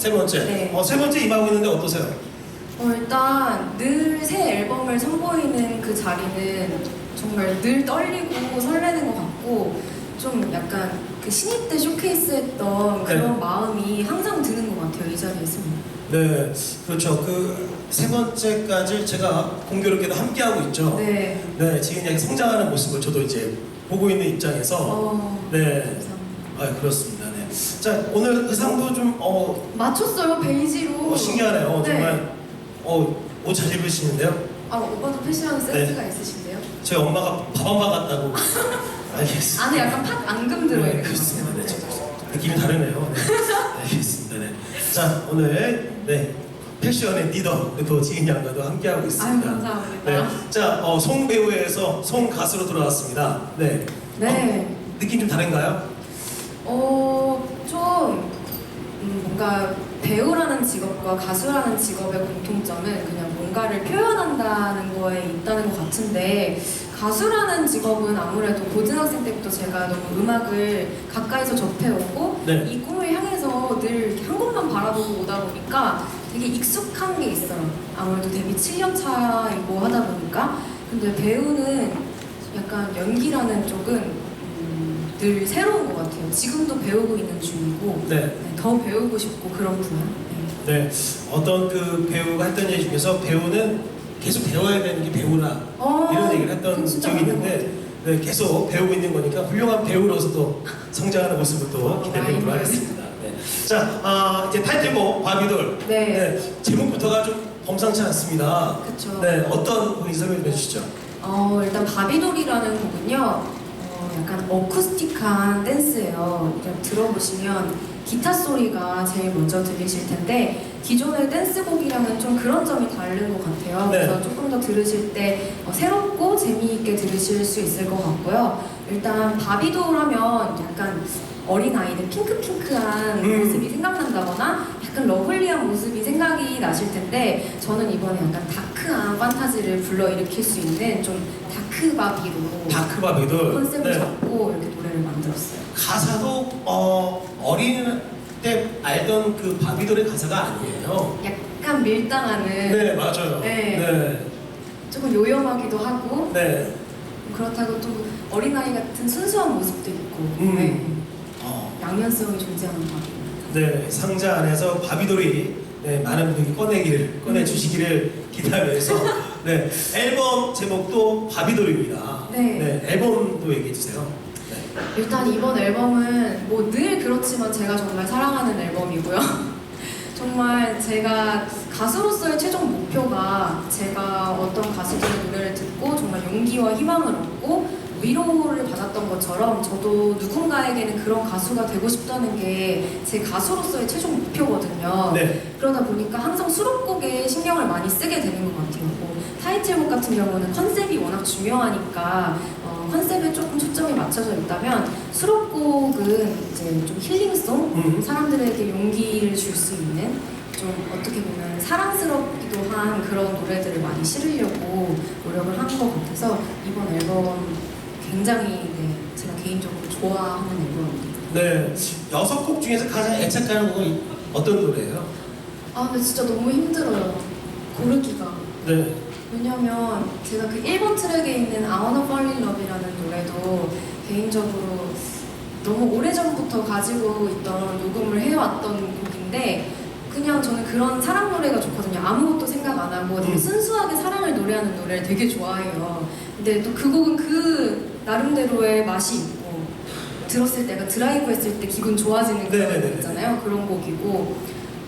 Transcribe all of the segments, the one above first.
세 번째. 네. 어, 세 번째 임하고 있는데 어떠세요? 어, 일단 늘 새 앨범을 선보이는 그 자리는 정말 늘 떨리고 설레는 것 같고 좀 약간 그 신입 때 쇼케이스 했던 그런 네. 마음이 항상 드는 것 같아요 이 자리에 있으면 네, 그렇죠. 그 세 번째까지 제가 공교롭게도 함께 하고 있죠. 네 네, 지금 이제 성장하는 모습을 저도 이제 보고 있는 입장에서 어, 네. 감사합니다. 아 그렇습니다. 네. 자 오늘 의상도 좀 어, 맞췄어요 베이지로 어, 신기하네요. 네. 정말 어, 옷 잘 입으시는데요. 아 오빠도 패션 네. 센스가 있으신데요? 저희 엄마가 밥한바 같다고. 알겠습니다. 안에 약간 팥 앙금 들어있는 네, 것 그렇습니다. 네, 같아요 저- 느낌이 다르네요. 네. 알겠습니다. 네. 자 오늘 네 패션의 리더 또 지인 양과도 함께하고 있습니다. 감사합니다 네. 자, 어, 송 배우에서 송 가수로 돌아왔습니다. 네. 네. 어, 느낌 좀 다른가요? 어, 좀 음, 뭔가 배우라는 직업과 가수라는 직업의 공통점은 그냥 뭔가를 표현한다는 거에 있다는 것 같은데 가수라는 직업은 아무래도 고등학생 때부터 제가 너무 음악을 가까이서 접해오고 네. 이 꿈을 향해서 늘 한 곳만 바라보고 오다 보니까 되게 익숙한 게 있어요. 아무래도 데뷔 7년 차이고 하다 보니까 근데 배우는 약간 연기라는 쪽은 음, 늘 새로운 것 같아요. 지금도 배우고 있는 중이고 네. 네, 더 배우고 싶고 그런 분야. 네. 네. 어떤 그 배우가 했던 얘기 중에서 배우는 계속 배워야 되는 게 배우라. 어, 이런 얘기를 했던 진짜 적이 맞는 있는데 네, 계속 배우고 있는 거니까 훌륭한 배우로서도 성장하는 모습을 또 어, 기대해보도록 하겠습니다. 네. 자, 아, 이제 타이틀곡 바비돌. 네. 제목부터가 좀 범상치 않습니다. 그쵸. 네, 어떤 곡인지 설명 좀 해주시죠. 어, 일단 바비돌이라는 곡은요, 어, 약간 어쿠스틱한 댄스예요. 이렇게 들어보시면 기타 소리가 제일 먼저 들리실 텐데 기존의 댄스곡이랑은 좀 그런 점이 다른 것 같아요. 네. 그래서 조금 더 들으실 때 어, 새롭고 재미있게 들으실 수 있을 것 같고요. 일단 바비돌 하면 약간 어린 아이들 핑크핑크한 음. 모습이 생각난다거나 약간 러블리한 모습이 생각이 나실 텐데 저는 이번에 약간 다크 한 판타지를 불러일으킬 수 있는 좀 다크 바비로 다크 바비돌. 컨셉을 네. 잡고 이렇게 노래를 만들었어요. 가사도 어, 어린 때 알던 그 바비돌의 가사가 아니에요. 약간 밀당하는 네, 맞아요. 네. 네. 조금 요염하기도 하고 네. 그렇다고 또 어린아이 같은 순수한 모습도 있고 음. 네. 어, 양면성이 존재하는 바비. 네, 상자 안에서 바비돌이 네, 많은 분들이 꺼내기를 꺼내 주시기를 기다려서 네, 앨범 제목도 바비돌입니다. 네. 앨범도 얘기해 주세요. 네. 일단 이번 앨범은 뭐 늘 그렇지만 제가 정말 사랑하는 앨범이고요. 정말 제가 가수로서의 최종 목표가 제가 어떤 가수들의 노래를 듣고 정말 용기와 희망을 얻고 위로를 받았던 것처럼 저도 누군가에게는 그런 가수가 되고 싶다는 게 제 가수로서의 최종 목표거든요. 네. 그러다 보니까 항상 수록곡에 신경을 많이 쓰게 되는 것 같아요. 뭐 타이틀곡 같은 경우는 컨셉이 워낙 중요하니까 어, 컨셉에 조금 초점이 맞춰져 있다면 수록곡은 이제 좀 힐링송, 음. 사람들에게 용기를 줄 수 있는 좀 어떻게 보면 사랑스럽기도 한 그런 노래들을 많이 실으려고 노력을 한 것 같아서 이번 앨범 굉장히 네, 제가 개인적으로 좋아하는 앨범입니다. 네. 여섯 곡 중에서 가장 애착하는 곡은 어떤 노래예요? 아 근데 진짜 너무 힘들어요. 고르기가. 네. 왜냐면 제가 그 1번 트랙에 있는 I Wanna Fall in Love이라는 노래도 개인적으로 너무 오래전부터 가지고 있던 녹음을 해왔던 곡인데 그냥 저는 그런 사랑 노래가 좋거든요. 아무것도 생각 안 하고 되게 음. 순수하게 사랑을 노래하는 노래를 되게 좋아해요. 근데 또 그 곡은 그 나름대로의 맛이 있고 들었을 때가 드라이브 했을 때 기분 좋아지는 그런 네네네네. 곡 있잖아요. 그런 곡이고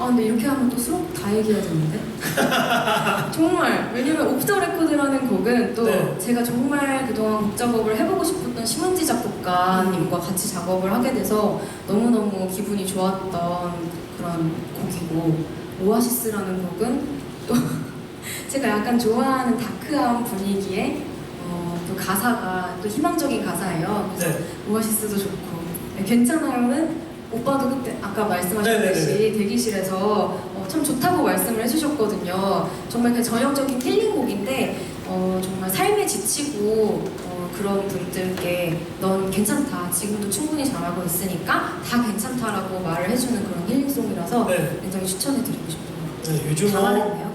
아 근데 이렇게 하면 또 수록 다 얘기해야 되는데 정말 왜냐면 옵더 레코드라는 곡은 또 네. 제가 정말 그동안 곡 작업을 해보고 싶었던 심은지 작곡가님과 같이 작업을 하게 돼서 너무너무 기분이 좋았던 그런 곡이고 오아시스라는 곡은 또 제가 약간 좋아하는 다크한 분위기에 어, 또 가사가 또 희망적인 가사예요. 그래서 네. 오아시스도 좋고 네, 괜찮아요는 오빠도 그때 아까 말씀하셨듯이 네네네네. 대기실에서 어, 참 좋다고 말씀을 해주셨거든요. 정말 그 전형적인 힐링곡인데 어, 정말 삶에 지치고 어, 그런 분들께 넌 괜찮다. 지금도 충분히 잘하고 있으니까 다 괜찮다라고 말을 해주는 그런 힐링송이라서 네. 굉장히 추천해드리고 싶어요. 네, 요즘 다뭐 말했네요. 그냥.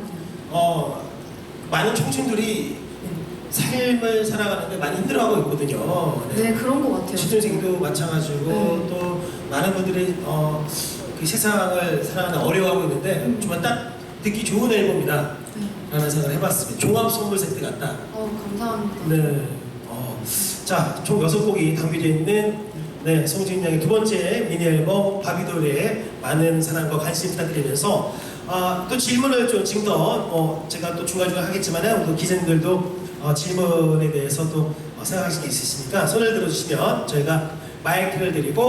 어, 많은 청춘들이 삶을 살아가는데 많이 힘들어하고 있거든요. 네, 그런 것 같아요. 취준생도 마찬가지고 네. 또 많은 분들이 어, 그 세상을 살아가는 어려워하고 있는데 음. 정말 딱 듣기 좋은 앨범이다 네. 라는 생각을 해봤습니다. 종합 선물 세트 같다. 어, 감사합니다. 네. 어, 자, 총 여섯 곡이 담겨져 있는 네, 송지은 양의 두 번째 미니 앨범 바비돌의 많은 사랑과 관심 부탁드리면서 아, 또 질문을 좀 지금 더 어, 제가 또 중간중간 하겠지만 또 기자님들도 어, 질문에 대해서 또 어, 생각하실 게 있으시니까 손을 들어주시면 저희가 마이크를 드리고